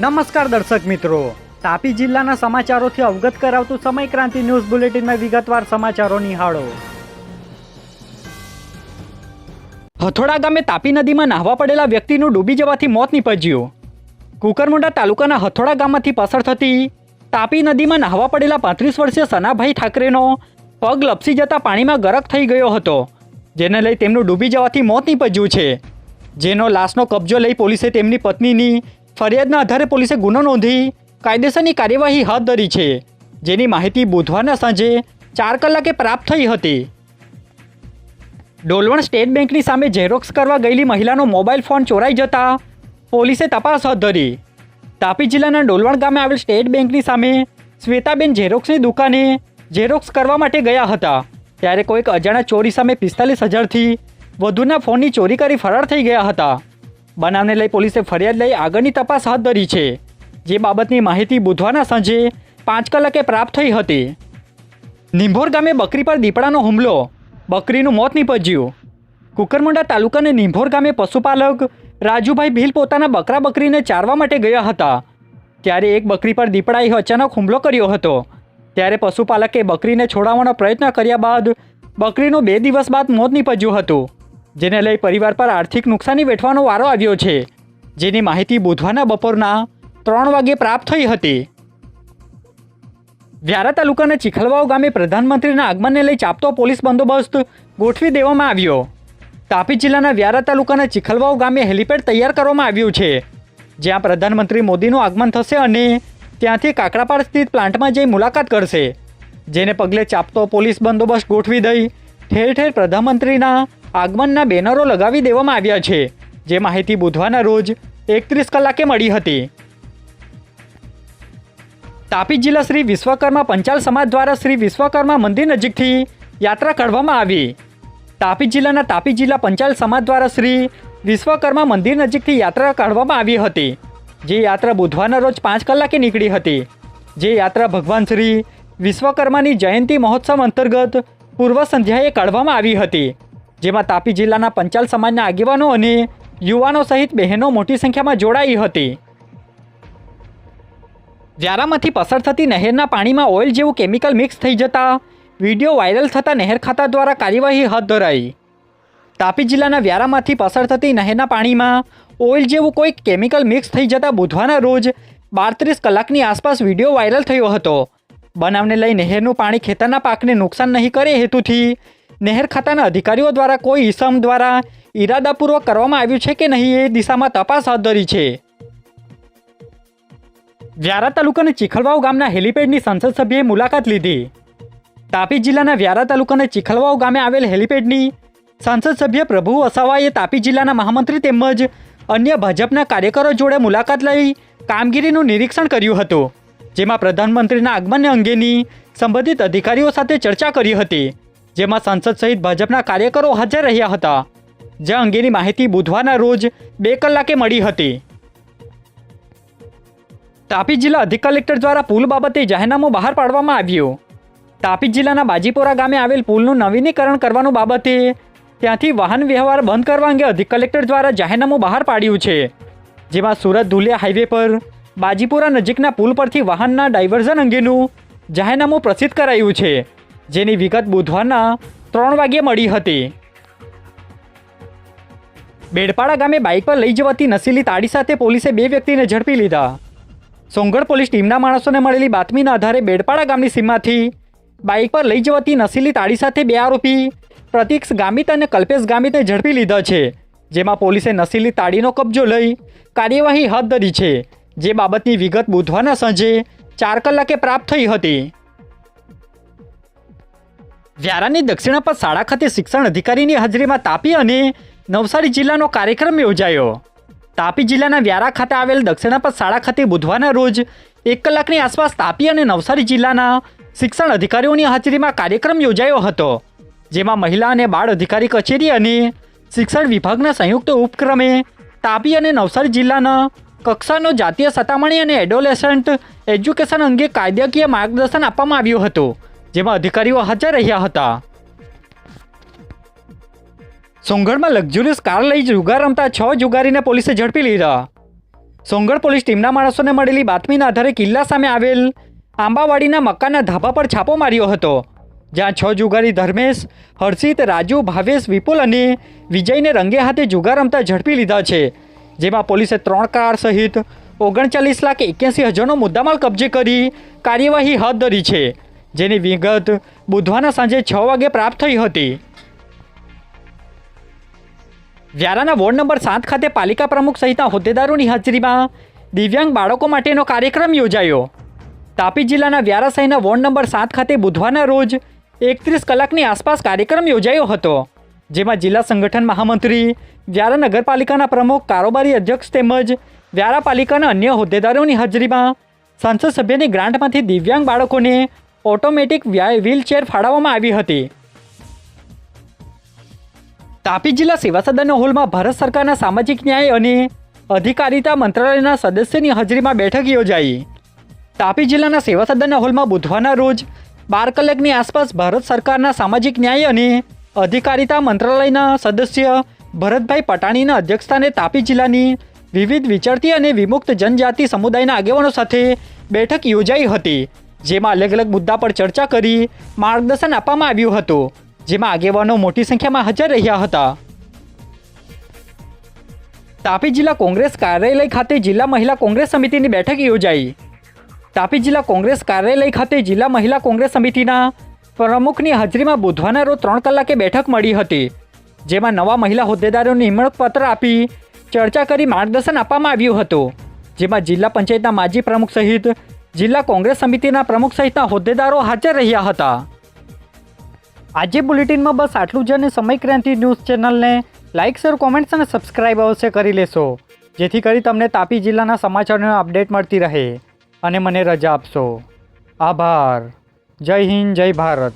નમસ્કાર દર્શક મિત્રો. તાપી જિલ્લાના સમાચારોથી અવગત કરાવતું સમય ક્રાંતિ ન્યૂઝ બુલેટિનમાં વિગતવાર સમાચારો નિહાળો. હથોડા ગામે તાપી નદીમાં નાહવા પડેલા વ્યક્તિનું ડૂબી જવાથી મોત નીપજ્યું. કુકરમુંડા તાલુકાના હથોડા ગામમાંથી પસાર થતી તાપી નદીમાં નાહવા પડેલા પાંત્રીસ વર્ષીય સનાભાઈ ઠાકરેનો પગ લપસી જતા પાણીમાં ગરક થઈ ગયો હતો, જેને લઈ તેમનું ડૂબી જવાથી મોત નીપજ્યું છે. જેનો લાશનો કબજો લઈ પોલીસે તેમની પત્નીની ફરિયાદના આધારે પોલીસે ગુનો નોંધી કાયદેસરની કાર્યવાહી હાથ ધરી છે, જેની માહિતી બુધવારના સાંજે ચાર કલાકે પ્રાપ્ત થઈ હતી. ડોલવણ સ્ટેટ બેંકની સામે ઝેરોક્સ કરવા ગયેલી મહિલાનો મોબાઈલ ફોન ચોરાઈ જતા પોલીસે તપાસ હાથ ધરી. તાપી જિલ્લાના ડોલવણ ગામે આવેલ સ્ટેટ બેંકની સામે શ્વેતાબેન ઝેરોક્સની દુકાને ઝેરોક્સ કરવા માટે ગયા હતા, ત્યારે કોઈક અજાણ્યા ચોરી સામે પિસ્તાલીસ હજારથી વધુના ફોનની ચોરી કરી ફરાર થઈ ગયા હતા. બનાવને લઈ પોલીસે ફરિયાદ લઈ આગળની તપાસ હાથ ધરી છે. જે બાબતની માહિતી બુધવારના સાંજે પાંચ કલાકે પ્રાપ્ત થઈ હતી. નિંભોર ગામે બકરી પર દીપડાનો હુમલો. બકરીનું મોત નીપજ્યું. કુકરમુંડા તાલુકાના નિંભોર ગામે પશુપાલક રાજુભાઈ ભીલ પોતાના બકરા બકરીને ચારવા માટે ગયા હતા. ત્યારે એક બકરી પર દીપડાએ અચાનક હુમલો કર્યો હતો. ત્યારે પશુપાલકે બકરીને છોડાવવાનો પ્રયત્ન કર્યા બાદ બકરીનું બે દિવસ બાદ મોત નીપજ્યું હતું. જેને લઈ પરિવાર પર આર્થિક નુકસાની વેઠવાનો વારો આવ્યો છે, જેની માહિતી બુધવારના બપોરના ત્રણ વાગે પ્રાપ્ત થઈ હતી. વ્યારા તાલુકાના ચીખલવાવ ગામે પ્રધાનમંત્રીના આગમનને લઈ ચાપતો પોલીસ બંદોબસ્ત ગોઠવી દેવામાં આવ્યો. તાપી જિલ્લાના વ્યારા તાલુકાના ચીખલવાવ ગામે હેલિપેડ તૈયાર કરવામાં આવ્યું છે, જ્યાં પ્રધાનમંત્રી મોદીનું આગમન થશે અને ત્યાંથી કાકડાપાડ સ્થિત પ્લાન્ટમાં જઈ મુલાકાત કરશે, જેને પગલે ચાપતો પોલીસ બંદોબસ્ત ગોઠવી દઈ ઠેર ઠેર પ્રધાનમંત્રીના આગમનના બેનરો લગાવી દેવામાં આવ્યા છે, જે માહિતી બુધવારના રોજ એકત્રીસ કલાકે મળી હતી. તાપી જિલ્લા શ્રી વિશ્વકર્મા પંચાલ સમાજ દ્વારા શ્રી વિશ્વકર્મા મંદિર નજીકથી યાત્રા કાઢવામાં આવી. તાપી જિલ્લાના તાપી જિલ્લા પંચાલ સમાજ દ્વારા શ્રી વિશ્વકર્મા મંદિર નજીકથી યાત્રા કાઢવામાં આવી હતી, જે યાત્રા બુધવારના રોજ પાંચ કલાકે નીકળી હતી. જે યાત્રા ભગવાન શ્રી વિશ્વકર્માની જયંતી મહોત્સવ અંતર્ગત પૂર્વ સંધ્યાએ કાઢવામાં આવી હતી. જેમાં તાપી જિલ્લાના પંચાલ સમાજના આગેવાનો અને યુવાનો સહિત બહેનો મોટી સંખ્યામાં જોડાઈ હતી. વ્યારામાંથી પસાર થતી નહેરના પાણીમાં ઓઇલ જેવું કેમિકલ મિક્સ થઈ જતા વીડિયો વાયરલ થતા નહેર ખાતા દ્વારા કાર્યવાહી હાથ ધરાઈ. તાપી જિલ્લાના વ્યારામાંથી પસાર થતી નહેરના પાણીમાં ઓઇલ જેવું કોઈ કેમિકલ મિક્સ થઈ જતા બુધવારના રોજ બારત્રીસ કલાકની આસપાસ વીડિયો વાયરલ થયો હતો. બનાવને લઈ નહેરનું પાણી ખેતરના પાકને નુકસાન નહીં કરે હેતુથી નહેર ખાતાના અધિકારીઓ દ્વારા કોઈ ઇસમ દ્વારા ઈરાદાપૂર્વક કરવામાં આવ્યું છે કે નહીં એ દિશામાં તપાસ હાથ ધરી છે. વ્યારા તાલુકાના ચીખલવાવ ગામના હેલિપેડની સંસદ સભ્યએ મુલાકાત લીધી. તાપી જિલ્લાના વ્યારા તાલુકાના ચીખલવાવ ગામે આવેલ હેલિપેડની સાંસદ સભ્ય પ્રભુ વસાવાએ તાપી જિલ્લાના મહામંત્રી તેમજ અન્ય ભાજપના કાર્યકરો જોડે મુલાકાત લઈ કામગીરીનું નિરીક્ષણ કર્યું હતું, જેમાં પ્રધાનમંત્રીના આગમન અંગેની સંબંધિત અધિકારીઓ સાથે ચર્ચા કરી હતી. જેમાં સાંસદ સહિત ભાજપના કાર્યકરો હાજર રહ્યા હતા. જે અંગેની માહિતી બુધવારના રોજ બે કલાકે મળી હતી. તાપી જિલ્લા અધિક કલેક્ટર દ્વારા પુલ બાબતે જાહેરનામું બહાર પાડવામાં આવ્યું. તાપી જિલ્લાના બાજીપોરા ગામે આવેલ પુલનું નવીનીકરણ કરવાનું બાબતે ત્યાંથી વાહન વ્યવહાર બંધ કરવા અંગે અધિક કલેક્ટર દ્વારા જાહેરનામું બહાર પાડ્યું છે. જેમાં સુરત ધુલિયા હાઈવે પર બાજીપુરા નજીકના પુલ પરથી વાહનના ડાયવર્ઝન અંગેનું જાહેરનામું પ્રસિદ્ધ કરાયું છે. જેની વિગત બુધવારના ત્રણ વાગ્યે મળી હતી. બેડપાડા ગામે બાઇક પર લઈ જવાતી નશીલી તાળી સાથે પોલીસે બે વ્યક્તિને ઝડપી લીધા. સોંગઢ પોલીસ ટીમના માણસોને મળેલી બાતમીના આધારે બેડપાડા ગામની સીમાથી બાઇક પર લઈ જવાતી નશીલી તાળી સાથે બે આરોપી પ્રતિક્ષ ગામિત અને કલ્પેશ ગામિતને ઝડપી લીધા છે, જેમાં પોલીસે નશીલી તાળીનો કબજો લઈ કાર્યવાહી હાથ ધરી છે, જે બાબતની વિગત બુધવારના સાંજે ચાર કલાકે પ્રાપ્ત થઈ હતી. વ્યારાની દક્ષિણાપથ શાળા ખાતે શિક્ષણ અધિકારીની હાજરીમાં તાપી અને નવસારી જિલ્લાનો કાર્યક્રમ યોજાયો. તાપી જિલ્લાના વ્યારા ખાતે આવેલ દક્ષિણાપથ શાળા ખાતે બુધવારના રોજ એક કલાકની આસપાસ તાપી અને નવસારી જિલ્લાના શિક્ષણ અધિકારીઓની હાજરીમાં કાર્યક્રમ યોજાયો હતો, જેમાં મહિલા અને બાળ અધિકારી કચેરી અને શિક્ષણ વિભાગના સંયુક્ત ઉપક્રમે તાપી અને નવસારી જિલ્લાના કક્ષાનો જાતીય સતામણી અને એડોલેસન્ટ એજ્યુકેશન અંગે કાયદાકીય માર્ગદર્શન આપવામાં આવ્યું હતું. જેમાં અધિકારીઓ હાજર રહ્યા હતા. સોંગઢમાં લક્ઝુરિયસ કાર લઈ જુગાર રમતા છ જુગારીને પોલીસે ઝડપી લીધા. સોંગઢ પોલીસ ટીમના માણસોને મળેલી બાતમીના આધારે કિલ્લા સામે આવેલ આંબાવાડીના મકાનના ધાબા પર છાપો માર્યો હતો, જ્યાં છ જુગારી ધર્મેશ, હર્ષિત, રાજુ, ભાવેશ, વિપુલ અને વિજયને રંગે હાથે જુગાર રમતા ઝડપી લીધા છે, જેમાં પોલીસે ત્રણ કાર સહિત ઓગણચાલીસ લાખ એક્યાસી હજારનો મુદ્દામાલ કબજે કરી કાર્યવાહી હાથ ધરી છે. જેની વિગત બુધવારના સાંજે છ વાગે પ્રાપ્ત થઈ હતી. વ્યારાના વોર્ડ નંબર સાત ખાતે પાલિકા પ્રમુખ સહિતના હોદ્દેદારોની હાજરીમાં દિવ્યાંગ બાળકો માટેનો કાર્યક્રમ યોજાયો. તાપી જિલ્લાના વ્યારા શહેરના વોર્ડ નંબર સાત ખાતે બુધવારના રોજ એકત્રીસ કલાકની આસપાસ કાર્યક્રમ યોજાયો હતો, જેમાં જિલ્લા સંગઠન મહામંત્રી, વ્યારા નગરપાલિકાના પ્રમુખ, કારોબારી અધ્યક્ષ તેમજ વ્યારા પાલિકાના અન્ય હોદ્દેદારોની હાજરીમાં સંસદ સભ્યની ગ્રાન્ટમાંથી દિવ્યાંગ બાળકોને ઓટોમેટિક વ્હીલચેર ફાળવવામાં આવી હતી. તાપી જિલ્લા સેવા હોલમાં ભારત સરકારના સામાજિક ન્યાય અને અધિકારિતા મંત્રાલયના સદસ્યની હાજરીમાં બેઠક યોજાઈ. તાપી જિલ્લાના સેવા હોલમાં બુધવારના રોજ બાર કલાકની આસપાસ ભારત સરકારના સામાજિક ન્યાય અને અધિકારિતા મંત્રાલયના સદસ્ય ભરતભાઈ પટાણીના અધ્યક્ષસ્થાને તાપી જિલ્લાની વિવિધ વિચરતી અને વિમુક્ત જનજાતિ સમુદાયના આગેવાનો સાથે બેઠક યોજાઈ હતી. જેમાં અલગ અલગ મુદ્દા પર ચર્ચા કરી માર્ગદર્શન આપવામાં આવ્યું હતું, જેમાં આગેવાનો મોટી સંખ્યામાં હાજર રહ્યા હતા. તાપી જિલ્લા કોંગ્રેસ કાર્યાલય ખાતે જિલ્લા મહિલા કોંગ્રેસ સમિતિની બેઠક યોજાઈ. તાપી જિલ્લા કોંગ્રેસ કાર્યાલય ખાતે જિલ્લા મહિલા કોંગ્રેસ સમિતિના પ્રમુખની હાજરીમાં બુધવારના રોજ ત્રણ કલાકે બેઠક મળી હતી, જેમાં નવા મહિલા હોદ્દેદારોને નિમણૂક પત્ર આપી ચર્ચા કરી માર્ગદર્શન આપવામાં આવ્યું હતું, જેમાં જિલ્લા પંચાયતના માજી પ્રમુખ સહિત જિલ્લા કોંગ્રેસ સમિતિના પ્રમુખ સહિતના હોદ્દેદારો હાજર રહ્યા હતા. આજે બુલેટિનમાં બસ આટલું જ અને સમય ક્રાંતિ ન્યૂઝ ચેનલને લાઇક શેર, કોમેન્ટ્સ અને સબસ્ક્રાઇબ અવશ્ય કરી લેશો. જેથી કરી તમને તાપી જિલ્લાના સમાચારનો અપડેટ મળતી રહે. અને મને રજા આપશો. આભાર. જય હિન્દ, જય ભારત.